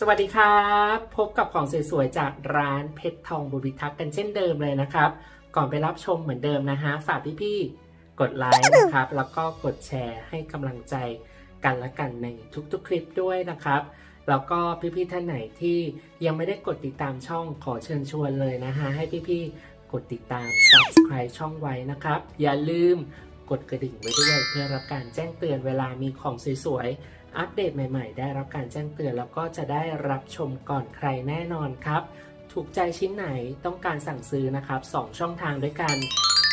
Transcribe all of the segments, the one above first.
สวัสดีครับ พบกับของสวยๆจากร้านเพชรทองบุริทักษ์กันเช่นเดิมเลยนะครับ ก่อนไปรับชมเหมือนเดิมนะฮะฝากพี่ๆกดไลค์นะครับ แล้วก็กดแชร์ให้กำลังใจกันและกันในทุกๆคลิปด้วยนะครับ แล้วก็พี่ๆท่านไหนที่ยังไม่ได้กดติดตามช่องขอเชิญชวนเลยนะฮะให้พี่ๆกดติดตาม subscribe ช่องไว้นะครับ อย่าลืมกดกระดิ่งไว้ด้วยเพื่อรับการแจ้งเตือนเวลามีของสวยๆ อัปเดตใหม่ๆ ได้รับการแจ้งเตือนแล้วก็จะได้รับชมก่อนใครแน่นอนครับ ถูกใจชิ้นไหนต้องการสั่งซื้อนะครับ 2 ช่องทางด้วยกัน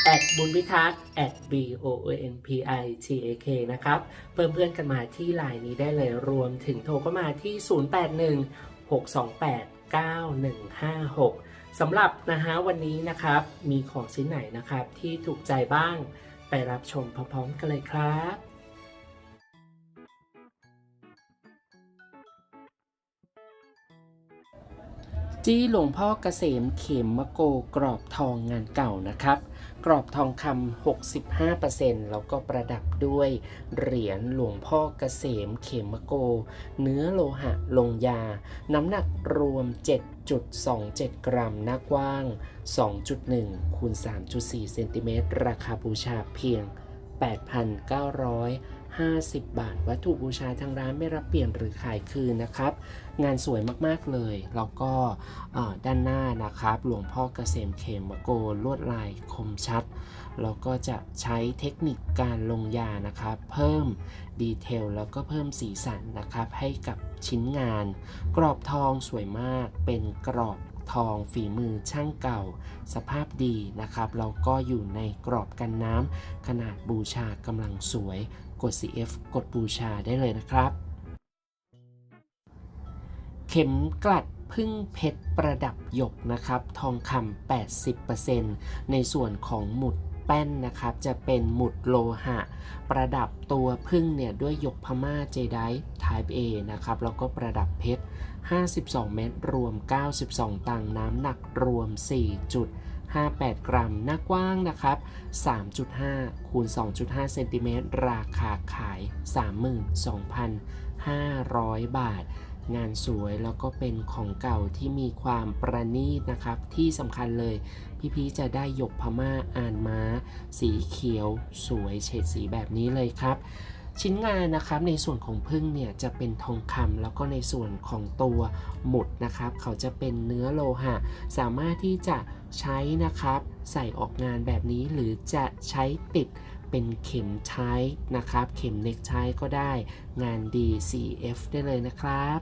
แอดบุญพิทักษ์ at b o o n p i t a k นะครับ เพิ่มเพื่อนกันมาที่ไลน์นี้ได้เลยรวมถึงโทรเข้ามาที่ 081 628 9156 สำหรับนะฮะวันนี้นะครับ มีของชิ้นไหนนะครับที่ถูกใจบ้าง ไปรับชมพร้อมๆกันเลยครับ จี้หลวงพ่อเกษมเขมมะโกกรอบทองงานเก่านะครับ กรอบทองคำ 65%แล้วก็ประดับด้วยเหรียญหลวงพ่อเกษมเขมมะโก เนื้อโลหะลงยา น้ำหนักรวม 7.27 กรัมหน้ากว้าง 2.1คูณ3.4 เซนติเมตรราคาบูชาเพียง 50 บาท วัตถุบูชาทางร้านไม่รับเปลี่ยนหรือขายคืนนะครับ งานสวยมากๆเลย แล้วก็ด้านหน้านะครับ หลวงพ่อเกษมเขมโกลวดลายคมชัด แล้วก็จะใช้เทคนิคการลงยานะครับ เพิ่มดีเทลแล้วก็เพิ่มสีสันนะครับ ให้กับชิ้นงาน กรอบทองสวยมากเป็นกรอบ ทองฝีมือช่างเก่า สภาพดีนะครับแล้วก็อยู่ในกรอบกันน้ำขนาดบูชากำลังสวย กด CF กดบูชาได้เลยนะครับ เข็มกลัดพึ่งเพชรประดับหยกนะครับ ทองคำ80%ในส่วนของหมุด แป้นนะครับ จะเป็นหมุดโลหะ ประดับตัวพึ่งเนี่ยด้วยหยกพม่าเจได Type A นะครับ แล้วก็ประดับเพชร 52 เม็ดรวม 92 ตังค์น้ำหนักรวม 4.58 กรัม หน้ากว้างนะครับ 3.5 คูณ 2.5 เซนติเมตร ราคาขาย 32,500 บาทงานสวยแล้วก็เป็นของเก่าที่มีความประณีตนะครับ ที่สำคัญเลย พี่ๆจะได้หยกพม่าอ่านม้า สีเขียวสวยเฉดสีแบบนี้เลยครับ ชิ้นงานนะครับในส่วนของพึ่งเนี่ยจะเป็นทองคำแล้วก็ในส่วนของตัวหมุดนะครับ เขาจะเป็นเนื้อโลหะ สามารถที่จะใช้นะครับ ใส่ออกงานแบบนี้หรือจะใช้ติดเป็นเข็มใช้นะครับ เข็มเน็กไทก็ได้ งานดี CF ได้เลยนะครับ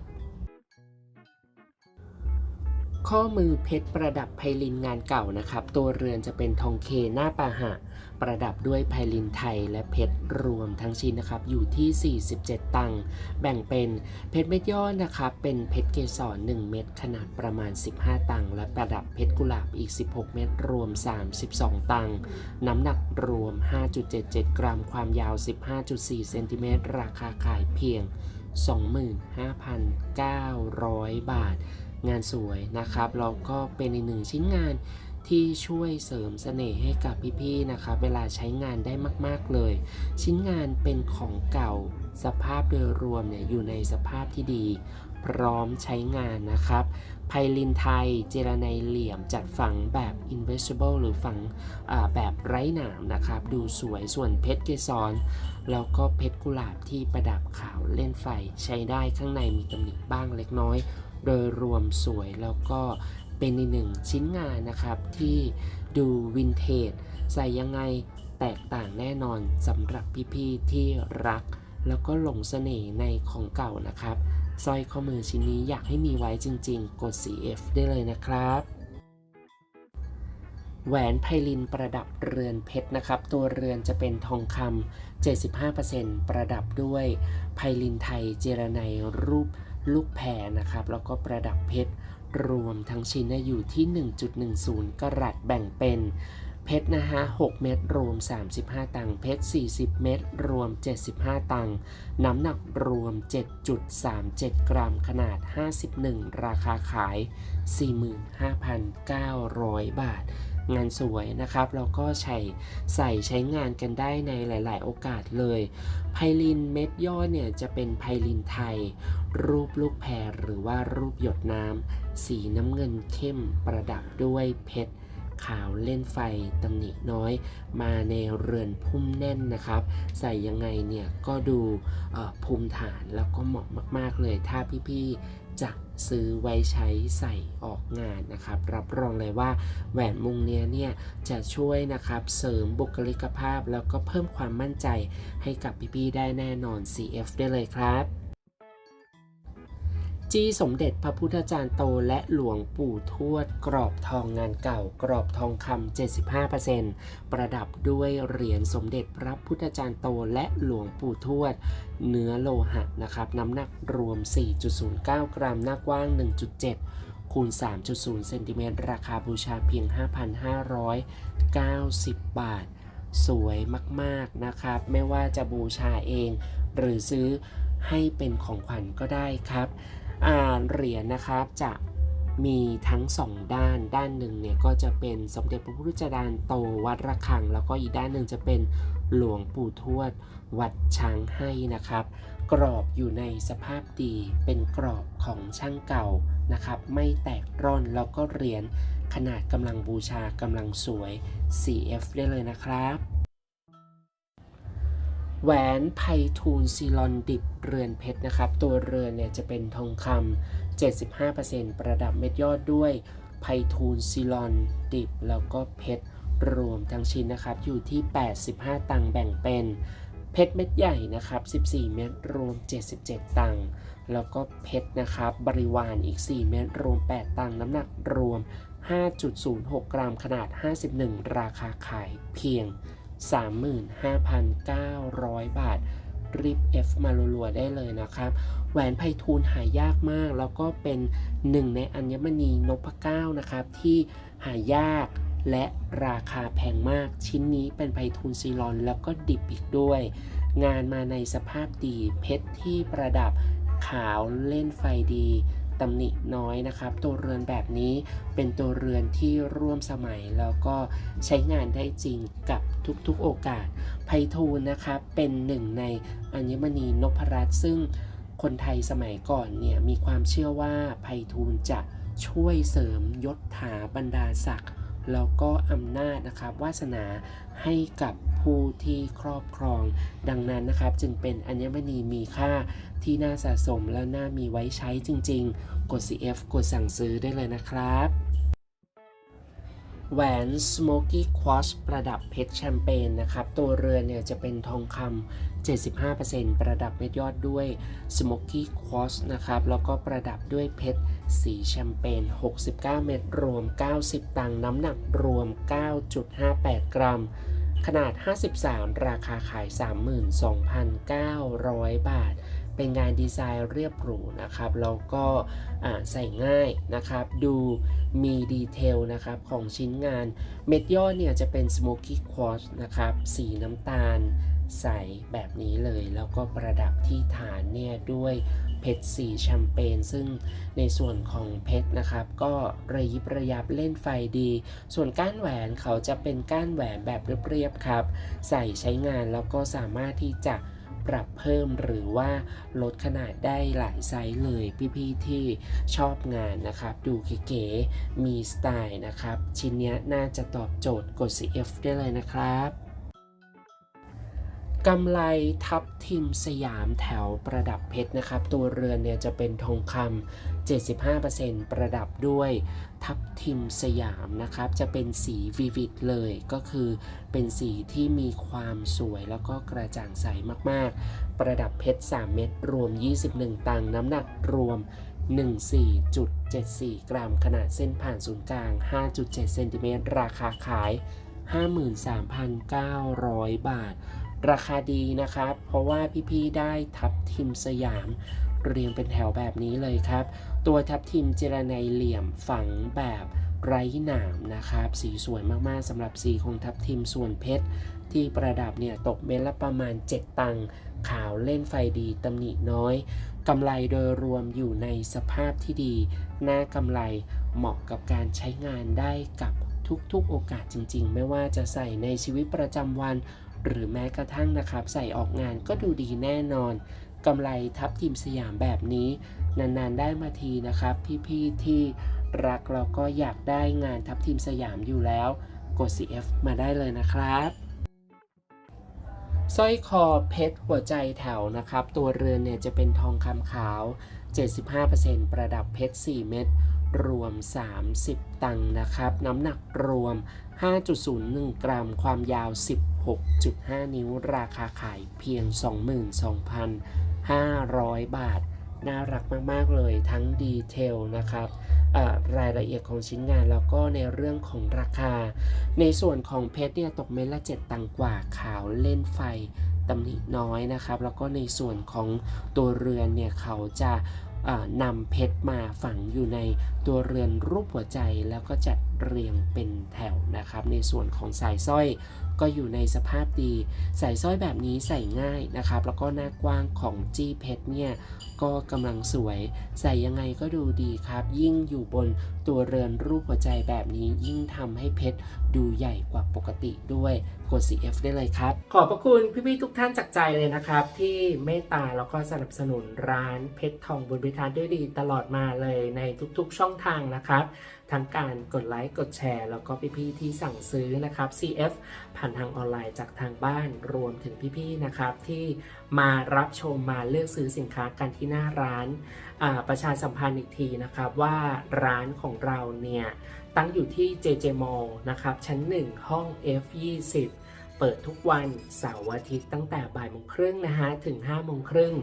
ข้อมือเพชรประดับไพลินงานเก่านะครับ ตัวเรือนจะเป็นทองเคหน้าปาหะ ประดับด้วยไพลินไทยและเพชรรวมทั้งชิ้นนะครับ อยู่ที่ 47 ตังค์แบ่งเป็นเพชรเม็ดย่อนะครับ เป็นเพชรเกสร1เม็ดขนาดประมาณ 15 ตังค์และประดับเพชรกุหลาบอีก 16 เม็ดรวม 32 ตังค์น้ำหนักรวม 5.77 กรัม ความยาว 15.4 เซนติเมตรราคาขายเพียง 25,900 บาท งานสวยนะครับแล้วก็เป็นอีกหนึ่งชิ้นงานที่ช่วยเสริมเสน่ห์ให้กับพี่ๆนะครับ เวลาใช้งานได้มากๆเลย ชิ้นงานเป็นของเก่าสภาพโดยรวมเนี่ยอยู่ในสภาพที่ดี พร้อมใช้งานนะครับไพลินไทย เจรไนเหลี่ยมจัดฝังแบบ invisible หรือฝังแบบไร้หนามนะครับ ดูสวยส่วนเพชรเกสรแล้วก็เพชรกุหลาบที่ประดับขาวเล่นไฟใช้ได้ข้างในมีตำหนิบ้างเล็กน้อย โดยรวมสวยแล้วก็เป็นอีกหนึ่งชิ้นงานนะครับ ที่ดูวินเทจใส่ยังไงแตกต่างแน่นอนสำหรับพี่ๆที่รัก แล้วก็หลงเสน่ห์ในของเก่านะครับสร้อยข้อมือชิ้นนี้อยากให้มีไว้จริงๆ กด CF ได้เลยนะครับแหวนไพลินประดับเรือนเพชรนะครับ ตัวเรือนจะเป็นทองคำ75%ประดับด้วยไพลินไทยเจรไนรูป ลูกแพรนะครับ แล้วก็ประดับเพชรรวมทั้งชิ้นเนี่ยอยู่ที่ 1.10 กรัตแบ่งเป็นเพชรนะฮะ 6 เม็ดรวม 35 ตังค์ เพชร 40 เม็ดรวม 75 ตังค์ น้ำหนักรวม 7.37 กรัม ขนาด 51 ราคาขาย 45,900 บาท งานสวยนะครับ แล้วก็ใช้ใส่ใช้งานกันได้ในหลาย ๆ โอกาสเลย ไพลินเม็ดย่อเนี่ยจะเป็นไพลินไทย รูปลูกแพรหรือว่ารูปหยดน้ำสีน้ำเงินเข้มประดับด้วยเพชรขาวเล่นไฟตำหนิน้อย มาในเรือนพุ่มแน่นนะครับ ใส่ยังไงเนี่ยก็ดูภูมิฐานแล้วก็เหมาะมาก ๆ เลยถ้าพี่ ๆ จะซื้อไว้ใช้ใส่ออกงานนะครับ รับรองเลยว่าแหวนมุงเนี้ยเนี่ยจะช่วยนะครับเสริมบุคลิกภาพแล้วก็เพิ่มความมั่นใจให้กับพี่ๆได้แน่นอน CF ได้เลยครับ จี้สมเด็จพระพุทธจารย์โตและหลวงปู่ทวด กรอบทองงานเก่า กรอบทองคำ 75%ประดับด้วยเหรียญสมเด็จพระพุทธจารย์โตและหลวงปู่ทวด เนื้อโลหะนะครับ น้ำหนักรวม 4.09 กรัม หน้ากว้าง 1.7 คูณ 3.0 เซนติเมตร ราคาบูชาเพียง 5,590 บาท สวยมาก ๆ นะครับ ไม่ว่าจะบูชาเอง หรือซื้อให้เป็นของขวัญก็ได้ครับ เหรียญนะครับจะมีทั้งสองด้าน ด้านหนึ่งเนี่ยก็จะเป็นสมเด็จพระพุทธจารย์โตวัดระฆัง แล้วก็อีกด้านหนึ่งจะเป็นหลวงปู่ทวด วัดช้างให้นะครับ กรอบอยู่ในสภาพดีเป็นกรอบของช่างเก่านะครับ ไม่แตกร่อนแล้วก็เหรียญขนาดกำลังบูชากำลังสวย CF ได้เลยนะครับ แหวนไพทูลซีลอนดิบเรือนเพชรนะครับ ตัวเรือนเนี่ยจะเป็นทองคำ 75%ประดับเม็ดยอดด้วยไพทูลซีลอนดิบ แล้วก็เพชรรวมทั้งชิ้นนะครับ อยู่ที่ 85 ตังค์แบ่งเป็น เพชรเม็ดใหญ่นะครับ 14 เม็ดรวม 77 ตังค์แล้วก็เพชรนะครับ บริวารอีก 4 เม็ดรวม 8 ตังค์น้ำหนักรวม 5.06 กรัมขนาด 51 ราคาขายเพียง 35,900 บาท รีบ F มารัวๆได้เลยนะครับ แหวนไพฑูรย์หายากมาก แล้วก็เป็นหนึ่งในอัญมณีนพเก้านะครับ ที่หายากและราคาแพงมากชิ้นนี้เป็นไพฑูรย์ซีลอนแล้วก็ดิบอีกด้วย งานมาในสภาพดีเพชรที่ประดับขาวเล่นไฟดี ตำหนิน้อยนะครับ ตัวเรือนแบบนี้เป็นตัวเรือนที่ร่วมสมัยแล้วก็ใช้งานได้จริงกับทุกๆโอกาสไพฑูรย์นะครับเป็นหนึ่งในอัญมณีนพรัตน์ซึ่งคนไทยสมัยก่อนเนี่ยมีความเชื่อว่าไพฑูรย์จะช่วยเสริมยศถาบรรดาศักดิ์แล้วก็อำนาจนะครับวาสนาให้กับ ผู้ที่ครอบครอง ดังนั้นนะครับ จึงเป็นอัญมณีมีค่าที่น่าสะสมและน่ามีไว้ใช้จริง ๆ กด CF กดสั่งซื้อได้เลยนะครับแหวน Smoky Quartz ประดับเพชรแชมเปญนะครับ ตัวเรือนเนี่ยจะเป็นทองคำ 75%ประดับเม็ดยอดด้วย Smoky Quartz นะครับ แล้วก็ประดับด้วยเพชรสีแชมเปญ 69 เม็ดรวม 90 ตังค์น้ำหนักรวม 9.58 กรัม ขนาด 53 ราคาขาย 32,900 บาท เป็นงานดีไซน์เรียบหรูนะครับ แล้วก็ใส่ง่ายนะครับ ดูมีดีเทลนะครับของชิ้นงาน เม็ดย่อเนี่ยจะเป็น smoky quartz นะครับ สีน้ำตาล ใสแบบนี้เลย แล้วก็ประดับที่ฐานเนี่ยด้วยเพชรสีแชมเปญซึ่งในส่วนของเพชรนะครับ ก็ระยิบระยับเล่นไฟดี ส่วนก้านแหวนเขาจะเป็นก้านแหวนแบบเรียบๆครับ ใส่ใช้งานแล้วก็สามารถที่จะปรับเพิ่มหรือว่าลดขนาดได้หลายไซส์เลยพี่ๆที่ชอบงานนะครับ ดูเก๋ๆมีสไตล์นะครับ ชิ้นนี้น่าจะตอบโจทย์กด CF ได้เลยนะครับ กำไลทับทิมสยามแถวประดับเพชรนะครับ ตัวเรือนเนี่ยจะเป็นทองคำ75%ประดับด้วยทับทิมสยามนะครับ จะเป็นสีวิวิดเลยก็คือเป็นสีที่มีความสวยแล้วก็กระจ่างใสมากๆ ประดับเพชร 3 เม็ดรวม 21 ตังค์น้ำหนักรวม 14.74 กรัม ขนาดเส้นผ่านศูนย์กลาง 5.7 เซนติเมตรราคาขาย 53,900 บาท ราคาดีนะครับ เพราะว่าพี่ๆได้ทับทิมสยาม เรียงเป็นแถวแบบนี้เลยครับ ตัวทับทิมเจรไนเหลี่ยมฝังแบบไร้หนามนะครับ สีสวยมากๆสำหรับสีของทับทิมส่วนเพชร ที่ประดับเนี่ยตกเม็ดละประมาณ 7 ตังค์ขาวเล่นไฟดีตำหนิน้อยกำไรโดยรวมอยู่ในสภาพที่ดี หน้ากำไรเหมาะกับการใช้งานได้กับทุกๆโอกาสจริง ๆ ไม่ว่าจะใส่ในชีวิตประจำวัน หรือแม้กระทั่งนะครับใส่ออกงานก็ดูดีแน่นอนกำไรทับทิมสยามแบบนี้ นานๆได้มาทีนะครับ พี่ๆที่รักแล้วก็อยากได้งานทับทิมสยามอยู่แล้ว กด CF มาได้เลยนะครับสร้อยคอเพชรหัวใจแถวนะครับ ตัวเรือนเนี่ยจะเป็นทองคำขาว 75%ประดับเพชร 4 เม็ดรวม 30 ตังนะครับ น้ำหนักรวม 5.01 กรัม ความยาว 16.5 นิ้วราคาขายเพียง 22,500 บาท น่ารักมากๆเลยทั้งดีเทลนะครับรายละเอียดของชิ้นงานแล้วก็ในเรื่องของราคา ในส่วนของเพชรเนี่ยตกเม็ดละ 7 ตังกว่าขาวเล่นไฟตำหนิน้อยนะครับ แล้วก็ในส่วนของตัวเรือนเนี่ยเขาจะนำเพชรมาฝังอยู่ในตัวเรือนรูปหัวใจแล้วก็จะเรียงเป็นแถวนะครับ ในส่วนของสายสร้อย ก็อยู่ในสภาพดี ใสายสร้อยแบบนี้ใส่ง่ายนะครับ แล้วก็หน้ากว้างของจี้เพชรเนี่ยก็กำลังสวย ใส่ยังไงก็ดูดีครับ ยิ่งอยู่บนตัวเรือนรูปหัวใจแบบนี้ยิ่งทำให้เพชรดูใหญ่กว่าปกติด้วยกด CF ได้เลยครับ ขอบพระคุณพี่ๆทุกท่านจากใจเลยนะครับ ที่เมตตาแล้วก็สนับสนุนร้านเพชรทองบุญพิทัศน์ด้วยดีตลอดมาเลยในทุกๆช่องทางนะครับ ทั้งการกดไลค์ กดแชร์ แล้วก็พี่ๆที่สั่งซื้อนะครับ CF ผ่านทางออนไลน์จากทางบ้านรวมถึงพี่ๆนะครับที่มารับชมมาเลือกซื้อสินค้ากันที่หน้าร้านาประชาสัมพันธ์อีกทีนะครับว่าร้านของเราเนี่ยตั้งอยู่ที่ JJ Mall นะครับชั้น 1 ห้อง F20 เปิดทุกวันเสาร์อาทิตย์ตั้งแต่บ่ายโมงครึ่งนะฮะถึง5โมงครึ่ง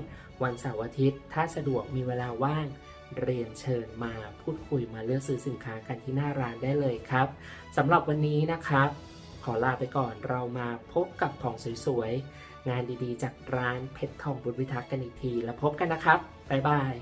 วันเสาร์อาทิตย์ถ้าสะดวกมีเวลาว่าง เรียนเชิญมาพูดคุยมาเลือกซื้อสินค้ากันที่หน้าร้านได้เลยครับสำหรับวันนี้นะครับ ขอลาไปก่อนเรามาพบกับของสวยๆ งานดีๆ จากร้านเพชรทองบุญวิทักษ์กันอีกที แล้วพบกันนะครับ บ๊ายบาย